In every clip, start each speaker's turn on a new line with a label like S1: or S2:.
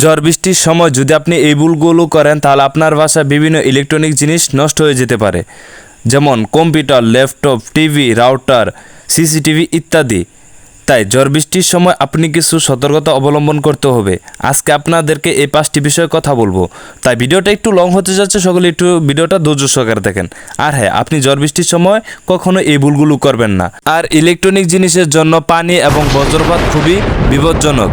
S1: ঝড় বৃষ্টির সময় যদি আপনি এই ভুলগুলো করেন, তাহলে আপনার বাসায় বিভিন্ন ইলেকট্রনিক জিনিস নষ্ট হয়ে যেতে পারে। যেমন computer, laptop, TV, router, CCTV ইত্যাদি। তাই ঝড় বৃষ্টির সময় আপনি কিছু সতর্কতা অবলম্বন করতে হবে। আজকে আপনাদেরকে এই পাঁচটি বিষয়ে কথা বলব। তাই ভিডিওটা একটু লং হতে যাচ্ছে, সকলে একটু ভিডিওটা ধৈর্য সহকারে দেখেন। আর হ্যাঁ আপনি ঝড় বৃষ্টির সময় কখনো এই ভুলগুলো করবেন না। আর ইলেকট্রনিক জিনিসের জন্য পানি এবং বজ্রপাত খুবই বিপজ্জনক।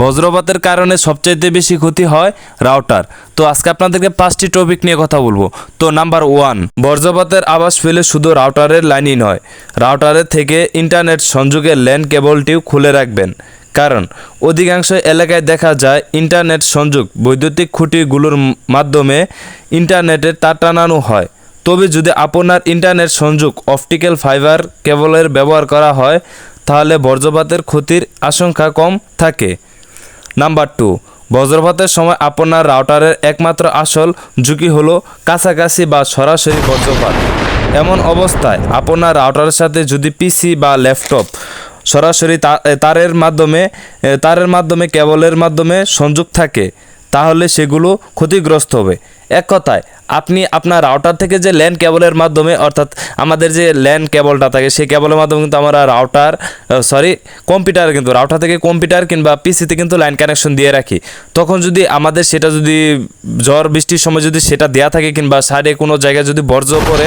S1: বজ্রপাতের কারণে সবচাইতে বেশি ক্ষতি হয় রাউটার। তো আজকে আপনাদেরকে পাঁচটি টপিক নিয়ে কথা বলব। তো নাম্বার ওয়ান বজ্রপাতের আওয়াজ ফেলে শুধু রাউটারের লাইনই নয়, রাউটারের থেকে ইন্টারনেট সংযোগের ল্যান্ড কেবলটিও খুলে রাখবেন। কারণ, অধিকাংশ এলাকায় দেখা যায় ইন্টারনেট সংযোগ বৈদ্যুতিক খুঁটিগুলোর মাধ্যমে ইন্টারনেটের তার টানানো হয়। তবে যদি আপনার ইন্টারনেট সংযোগ অপটিক্যাল ফাইবার কেবলের ব্যবহার করা হয়, তাহলে বজ্রপাতের ক্ষতির আশঙ্কা কম থাকে। নাম্বার টু বজ্রপাতের সময় আপনার রাউটারের একমাত্র আসল ঝুঁকি হল কাছাকাছি বা সরাসরি বজ্রপাত। এমন অবস্থায় আপনার রাউটারের সাথে যদি পিসি বা ল্যাপটপ সরাসরি তারের মাধ্যমে তারের মাধ্যমে কেবলের মাধ্যমে সংযোগ থাকে, তাহলে সেগুলো ক্ষতিগ্রস্ত হবে। এক কথায়, আপনি আপনার রাউটার থেকে যে ল্যান্ড কেবলের মাধ্যমে, অর্থাৎ আমাদের যে ল্যান্ড কেবলটা থাকে, সেই কেবলের মাধ্যমে কিন্তু আমরা রাউটার সরি কম্পিউটার কিন্তু রাউটার থেকে কম্পিউটার কিংবা পিসিতে কিন্তু লাইন কানেকশন দিয়ে রাখি। তখন যদি আমাদের সেটা যদি ঝড়, বৃষ্টির সময় যদি সেটা দেয়া থাকে কিংবা সাইডে কোনো জায়গায় যদি বর্জ্য পড়ে,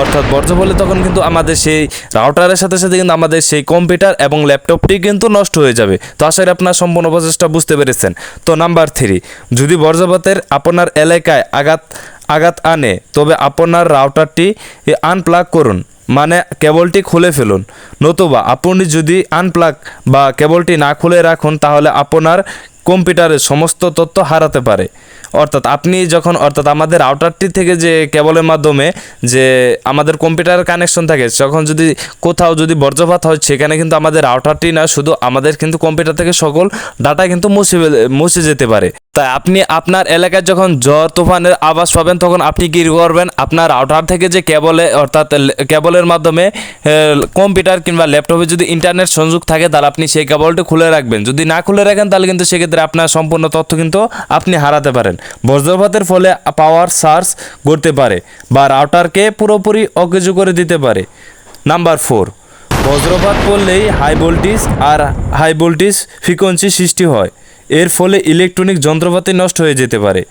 S1: অর্থাৎ বর্জ্য পড়লে তখন কিন্তু আমাদের সেই রাউটারের সাথে সাথে কিন্তু আমাদের সেই কম্পিউটার এবং ল্যাপটপটি কিন্তু নষ্ট হয়ে যাবে। তো আশা করি আপনার সম্পূর্ণ প্রচেষ্টা বুঝতে পেরেছেন। তো নাম্বার থ্রি যদি বজ্রপাতের আপনার এলাকায় আঘাত আঘাত আনে, তবে আপনার রাউটারটি আনপ্লাগ করুন মানে কেবলটি খুলে ফেলুন। নতুবা আপনি যদি আনপ্লাগ বা কেবলটি না খুলে রাখুন, তাহলে আপনার কম্পিউটারের সমস্ত তথ্য হারাতে পারে। অর্থাৎ আপনি যখন, অর্থাৎ আমাদের রাউটারটি থেকে যে কেবলের মাধ্যমে যে আমাদের কম্পিউটার কানেকশন থাকে, যখন যদি কোথাও যদি বজ্রপাত হয়, সেখানে কিন্তু আমাদের রাউটারটি না, শুধু আমাদের কিন্তু কম্পিউটার থেকে সকল ডাটা কিন্তু মুছে মুছে যেতে পারে। তাই আপনি আপনার এলাকায় যখন ঝড় তুফানের আওয়াজ পাবেন, তখন আপনি কী করবেন? আপনার রাউটার থেকে যে কেবলে অর্থাৎ কেবলের মাধ্যমে কম্পিউটার কিংবা ল্যাপটপে যদি ইন্টারনেট সংযোগ থাকে, তাহলে আপনি সেই কেবলটি খুলে রাখবেন। যদি না খুলে রাখেন, তাহলে কিন্তু সেক্ষেত্রে আপনার সম্পূর্ণ তথ্য কিন্তু আপনি হারাতে পারেন। বজ্রপাতের ফলে পাওয়ার সার্চ করতে পারে বা রাউটারকে পুরোপুরি অকেজু করে দিতে পারে। নাম্বার ফোর বজ্রপাত পড়লেই হাই ভোল্টেজ আর হাই ভোল্টেজ ফ্রিকোয়েন্সি সৃষ্টি হয়। এর ফলে ইলেকট্রনিক যন্ত্রপাতি নষ্ট হয়ে যেতে পারে।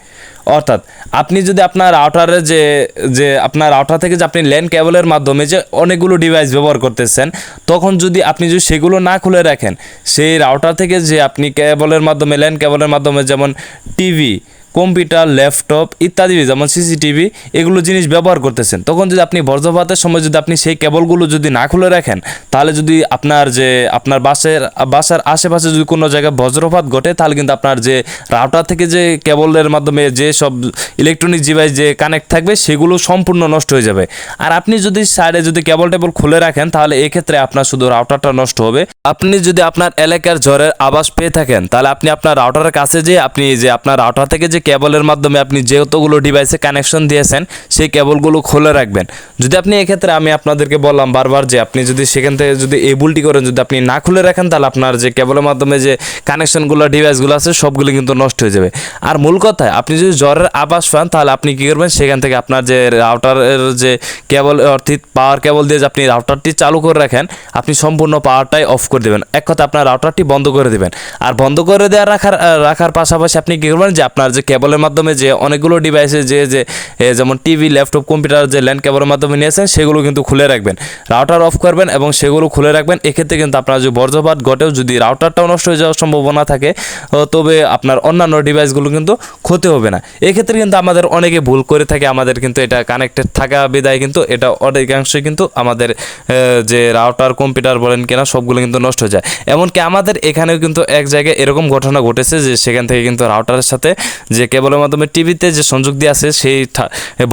S1: অর্থাৎ, আপনি যদি আপনার রাউটারের যে যে আপনার রাউটার থেকে যে আপনি ল্যান কেবলের মাধ্যমে যে অনেকগুলো ডিভাইস ব্যবহার করতেছেন, তখন যদি আপনি যদি সেগুলো না খুলে রাখেন, সেই রাউটার থেকে যে আপনি কেবলের মাধ্যমে ল্যান কেবলের মাধ্যমে যেমন টিভি কম্পিউটার, ল্যাপটপ ইত্যাদি যেমন সিসিটিভি, এগুলো জিনিস ব্যবহার করতেছেন। তখন যদি আপনি বজ্রপাতের সময় যদি আপনি সেই কেবলগুলো যদি না খুলে রাখেন, তাহলে যদি আপনার যে, আপনার বাসের, বাসার আশেপাশে যদি কোনো জায়গায় বজ্রপাত ঘটে, তাহলে কিন্তু আপনার যে রাউটার থেকে যে কেবলের মাধ্যমে যে সব ইলেকট্রনিক ডিভাইস যে কানেক্ট থাকবে, সেগুলো সম্পূর্ণ নষ্ট হয়ে যাবে। আর আপনি যদি সাইডে যদি কেবল টেবল খুলে রাখেন, তাহলে এক্ষেত্রে আপনার শুধু রাউটারটা নষ্ট হবে। আপনি যদি আপনার এলাকার ঝড়ের আবাস পেয়ে থাকেন, তাহলে আপনি আপনার রাউটারের কাছে যে আপনি যে আপনার রাউটার থেকে যে কেবলের মাধ্যমে আপনি যেতগুলো ডিভাইসে কানেকশন দিয়েছেন, সেই কেবলগুলো খুলে রাখবেন। যদি আপনি এক্ষেত্রে আমি আপনাদেরকে বললাম বারবার যে আপনি যদি সেখান থেকে যদি এই ভুলটি করেন, যদি আপনি না খুলে রাখেন, তাহলে আপনার যে কেবলের মাধ্যমে যে কানেকশনগুলো ডিভাইসগুলো আছে, সবগুলো কিন্তু নষ্ট হয়ে যাবে। আর মূল কথা আপনি যদি জ্বরের আবাস পান, তাহলে আপনি কী করবেন? সেখান থেকে আপনার যে রাউটারের যে কেবল অর্থাৎ পাওয়ার কেবল দিয়ে যে আপনি রাউটারটি চালু করে রাখেন, আপনি সম্পূর্ণ পাওয়ারটাই অফ করে দেবেন। এক কথা, আপনার রাউটারটি বন্ধ করে দেবেন। আর বন্ধ করে দেওয়া রাখার রাখার পাশাপাশি আপনি কী করবেন যে আপনার যে কেবলের মাধ্যমে যে অনেকগুলো ডিভাইসে যে যে যেমন টিভি ল্যাপটপ কম্পিউটার যে ল্যান্ড কেবলের মাধ্যমে নিয়েছেন, সেগুলো কিন্তু খুলে রাখবেন। রাউটার অফ করবেন এবং সেগুলো খুলে রাখবেন। এক্ষেত্রে কিন্তু আপনার যে বজ্রপাত ঘটেও যদি রাউটারটাও নষ্ট হয়ে যাওয়ার সম্ভাবনা থাকে তবে আপনার অন্যান্য ডিভাইসগুলো কিন্তু ক্ষতি হবে না। এক্ষেত্রে কিন্তু আমাদের অনেকে ভুল করে থাকে, আমাদের কিন্তু এটা কানেক্টেড থাকা বিদায় কিন্তু এটা অনেকাংশই কিন্তু আমাদের যে রাউটার কম্পিউটার বলেন কিনা, সবগুলো কিন্তু নষ্ট হয়ে যায়। এমনকি আমাদের এখানেও কিন্তু এক জায়গায় এরকম ঘটনা ঘটেছে যে সেখান থেকে কিন্তু রাউটারের সাথে যে কেবলের মাধ্যমে টিভিতে যে সংযোগ দিয়ে আছে সেই এ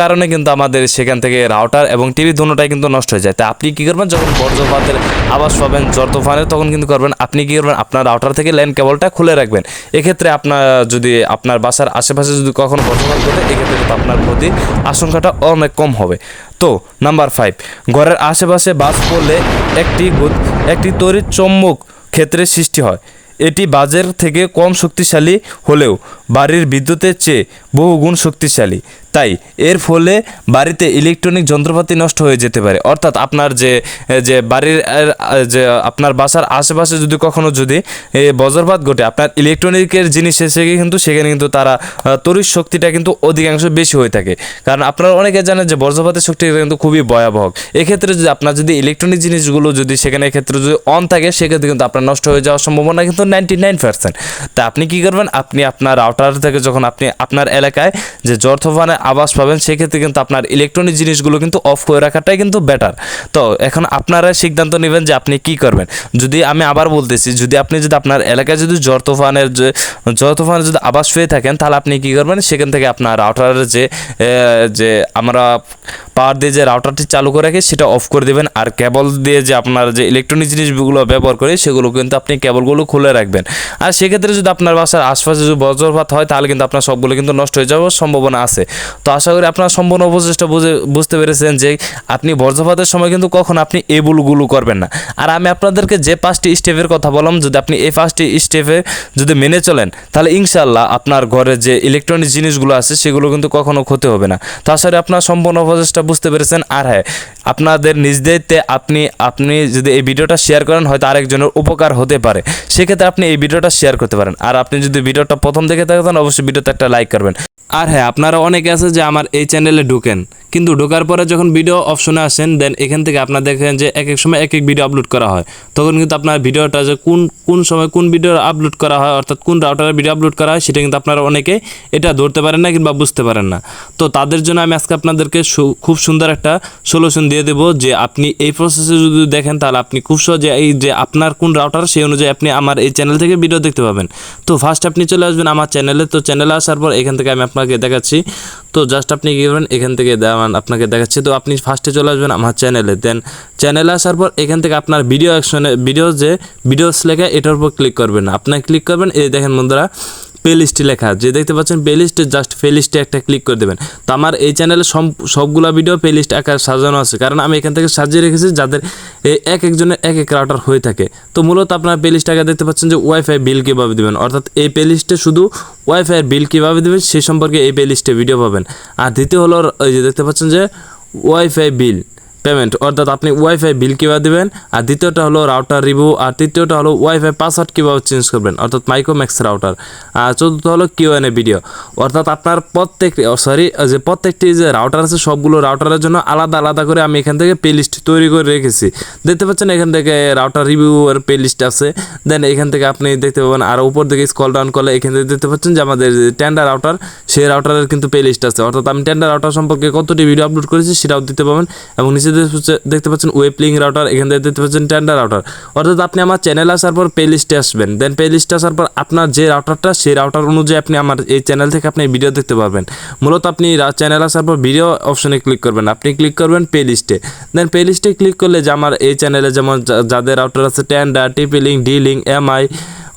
S1: কারণে কিন্তু আমাদের সেখান থেকে রাউটার এবং টিভি দুটোটাই কিন্তু নষ্ট হয়ে যায়। তাই আপনি কী করবেন? যখন বজ্রপাতের আওয়াজ পাবেন, জ্বর তুফানের তখন কিন্তু করবেন। আপনি কী করবেন? আপনার রাউটার থেকে লাইন কেবলটা খুলে রাখবেন। এক্ষেত্রে আপনার যদি আপনার বাসার আশেপাশে যদি কখনো বজ্রপাত ঘটে, এক্ষেত্রে কিন্তু আপনার ক্ষতির আশঙ্কাটা অনেক কম হবে। তো নাম্বার ফাইভ ঘরের আশেপাশে বাস পড়লে একটি একটি তড়িৎ চম্বক ক্ষেত্রে সৃষ্টি হয়। এটি বাজের থেকে কম শক্তিশালী হলেও বাড়ির বিদ্যুতের চেয়ে বহুগুণ শক্তিশালী। তাই এর ফলে বাড়িতে ইলেকট্রনিক যন্ত্রপাতি নষ্ট হয়ে যেতে পারে। অর্থাৎ আপনার যে যে বাড়ির যে আপনার বাসার আশেপাশে যদি কখনো যদি বজ্রপাত ঘটে, আপনার ইলেকট্রনিকের জিনিস এসে কিন্তু সেখানে কিন্তু তারা তড়িৎ শক্তিটা কিন্তু অধিকাংশ বেশি হয়ে থাকে। কারণ আপনারা অনেকে জানেন যে বজ্রপাতের শক্তি কিন্তু খুবই ভয়াবহ। এক্ষেত্রে যদি আপনার যদি ইলেকট্রনিক জিনিসগুলো যদি সেখানে এক্ষেত্রে যদি অন থাকে, সেক্ষেত্রে কিন্তু আপনার নষ্ট হয়ে যাওয়ার সম্ভাবনা কিন্তু নাইনটি নাইন পার্সেন্ট তা আপনি কি করবেন? আপনি আপনার রাউটার থেকে যখন আপনি আপনার এলাকায় যে যর্থফানের আবাস পাবেন, সেক্ষেত্রে কিন্তু আপনার ইলেকট্রনিক জিনিসগুলো কিন্তু অফ করে রাখাটাই কিন্তু বেটার তো এখন আপনারা সিদ্ধান্ত নেবেন যে আপনি কি করবেন। যদি আমি আবার বলতেছি, যদি আপনি যদি আপনার এলাকায় যদি জ্বর তুফানের যে জ্বর তুফানের যদি আবাস পেয়ে থাকেন, তাহলে আপনি কি করবেন? সেখান থেকে আপনার রাউটারের যে যে আমরা পাওয়ার দিয়ে যে রাউটারটি চালু করে রাখি, সেটা অফ করে দেবেন। আর কেবল দিয়ে যে আপনার যে ইলেকট্রনিক জিনিসগুলো ব্যবহার করে, সেগুলো কিন্তু আপনি কেবলগুলো খুলে রাখবেন। আর সেক্ষেত্রে যদি আপনার বাসার আশপাশে যদি বজ্রপাত হয়, তাহলে কিন্তু আপনার সবগুলো কিন্তু নষ্ট হয়ে যাওয়ার সম্ভাবনা আছে। তো আশা করি আপনার সম্পূর্ণ প্রচেষ্টা বুঝে, বুঝতে পেরেছেন যে আপনি বজ্রপাতের সময় কিন্তু কখন আপনি এই ভুলগুলো করবেন না। আর আমি আপনাদেরকে যে পাঁচটি স্টেপের কথা বললাম, যদি আপনি এই পাঁচটি স্টেপে যদি মেনে চলেন, তাহলে ইনশাল্লাহ আপনার ঘরে যে ইলেকট্রনিক জিনিসগুলো আছে, সেগুলো কিন্তু কখনো ক্ষতি হবে না। তো আশা করি আপনার সম্পূর্ণ প্রচেষ্টা বুঝতে পেরেছেন। আর হ্যাঁ আপনাদের নিজ দায়িত্বে আপনি আপনি যদি এই ভিডিওটা শেয়ার করেন, হয়তো আরেকজনের উপকার হতে পারে। সেক্ষেত্রে আপনি এই ভিডিওটা শেয়ার করতে পারেন। আর আপনি যদি ভিডিওটা প্রথম দেখে থাকেন, অবশ্যই ভিডিওতে একটা লাইক করবেন। আর হ্যাঁ আপনারা অনেকে আছে যে আমার এই চ্যানেলে ঢুকেন। কিন্তু ঢোকার পরে যখন ভিডিও অপশনে আসেন দেন এখান থেকে আপনার দেখেন যে এক এক সময় এক এক ভিডিও আপলোড করা হয়। তখন কিন্তু আপনার ভিডিওটা যে কোন কোন সময় কোন ভিডিও আপলোড করা হয়, অর্থাৎ কোন রাউটারে ভিডিও আপলোড করা হয়, সেটা কিন্তু আপনারা অনেকে এটা ধরতে পারেন না কিংবা বুঝতে পারেন না। তো তাদের জন্য আমি আজকে আপনাদেরকে সু- খুব সুন্দর একটা সলিউশন দিয়ে দেবো যে আপনি এই প্রসেসে যদি দেখেন, তাহলে আপনি খুব সহজে এই যে আপনার কোন রাউটার সেই অনুযায়ী আপনি আমার এই চ্যানেল থেকে ভিডিও দেখতে পাবেন। তো ফার্স্ট আপনি চলে আসবেন আমার চ্যানেলে তো চ্যানেলে আসার পর এখান থেকে আমি আপনাকে দেখাচ্ছি। তো জাস্ট আপনি কী করবেন? এখান থেকে আপনাকে দেখাচ্ছি। তো আপনি ফার্স্টে চলে আসবেন আমার চ্যানেলে দেন চ্যানেলে আসার পর এখান থেকে আপনার ভিডিও অ্যাকশনে ভিডিও যে ভিডিওস লেখা এটার উপর ক্লিক করবেন। আপনি ক্লিক করবেন, এই দেখেন বন্ধুরা প্লে লিস্টে লেখা যে দেখতে পাচ্ছেন প্লে লিস্টে জাস্ট প্লে লিস্টে একটা ক্লিক করে দেবেন। তো আমার এই চ্যানেলে সবগুলো ভিডিও প্লে লিস্ট আকার সাজানো আছে। কারণ আমি এখান থেকে সাজিয়ে রেখেছি যাদের এই এক একজনের এক এক রাউটার হয়ে থাকে। তো মূলত আপনার প্লে লিস্ট আগে দেখতে পাচ্ছেন যে ওয়াইফাই বিল কীভাবে দেবেন। অর্থাৎ এই প্লে লিস্টে শুধু ওয়াইফাই বিল কীভাবে দেবেন, সেই সম্পর্কে এই প্লে লিস্টে ভিডিও পাবেন। আর দ্বিতীয় হলো ওই যে দেখতে পাচ্ছেন যে ওয়াইফাই বিল পেমেন্ট অর্থাৎ আপনি ওয়াইফাই বিল কীভাবে দেবেন, আর দ্বিতীয়টা হলো রাউটার রিভিউ আর তৃতীয়টা হলো ওয়াইফাই পাসওয়ার্ড কীভাবে চেঞ্জ করবেন, অর্থাৎ মাইক্রোম্যাক্স রাউটার আর চতুর্থ হলো কিউ এন এ ভিডিও অর্থাৎ আপনার প্রত্যেকটি সরি যে প্রত্যেকটি যে রাউটার আছে, সবগুলো রাউটারের জন্য আলাদা আলাদা করে আমি এখান থেকে প্লে লিস্ট তৈরি করে রেখেছি। দেখতে পাচ্ছেন এখান থেকে রাউটার রিভিউ এর প্লে লিস্ট আছে দেন এখান থেকে আপনি দেখতে পাবেন, আর উপর দিকে স্কল ডাউন করলে এখান থেকে দেখতে পাচ্ছেন যে আমাদের টেন্ডার রাউটার সেই রাউটারের কিন্তু প্লে লিস্ট আছে, অর্থাৎ আমি টেন্ডার রাউটার সম্পর্কে কতটি ভিডিও আপলোড করেছি সেটাও দিতে পাবেন, এবং নিচে দেখতে পাচ্ছেন ওয়েব রাউটার এখান থেকে দেখতে পাচ্ছেন টেন্ডার রাউটার অর্থাৎ আপনি আমার চ্যানেল আসার পর প্লে লিস্টে আসবেন। দেন প্লে লিস্টে আসার পর আপনার যে রাউটারটা সেই রাউটার অনুযায়ী আপনি আমার এই চ্যানেল থেকে আপনি ভিডিও দেখতে পারবেন। মূলত আপনি চ্যানেল আসার পর ভিডিও অপশনে ক্লিক করবেন। আপনি ক্লিক করবেন প্লে লিস্টে দেন প্লে লিস্টে ক্লিক করলে যে আমার এই চ্যানেলে যেমন যাদের রাউটার আছে Tenda TP link D link MI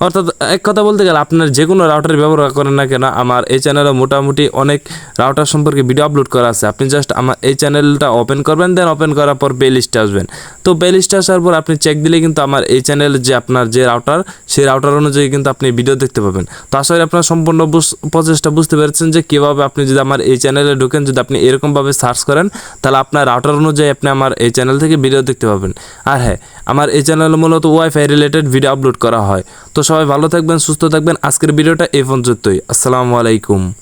S1: অর্থাৎ এক কথা বলতে গেলে আপনার যে কোনো রাউটার ব্যবহার করেন না কেন, আমার এই চ্যানেলে মোটামুটি অনেক রাউটার সম্পর্কে ভিডিও আপলোড করা আছে। আপনি জাস্ট আমার এই চ্যানেলটা ওপেন করবেন দেন ওপেন করার পর প্লে লিস্টে আসবেন। তো প্লে লিস্টে আসার পর আপনি চেক দিলে কিন্তু আমার এই চ্যানেল যে আপনার যে রাউটার সেই রাউটার অনুযায়ী কিন্তু আপনি ভিডিও দেখতে পাবেন। তো আসলে আপনার সম্পূর্ণ প্রচেষ্টা বুঝতে পেরেছেন যে কীভাবে আপনি যদি আমার এই চ্যানেলে ঢুকেন, যদি আপনি এরকমভাবে সার্চ করেন, তাহলে আপনার রাউটার অনুযায়ী আপনি আমার এই চ্যানেল থেকে ভিডিও দেখতে পাবেন। আর হ্যাঁ আমার এই চ্যানেলে মূলত ওয়াইফাই রিলেটেড ভিডিও আপলোড করা হয়। তো সবাই ভালো থাকবেন, সুস্থ থাকবেন। আজকের ভিডিওটা এই পর্যন্তই। আসসালামু আলাইকুম।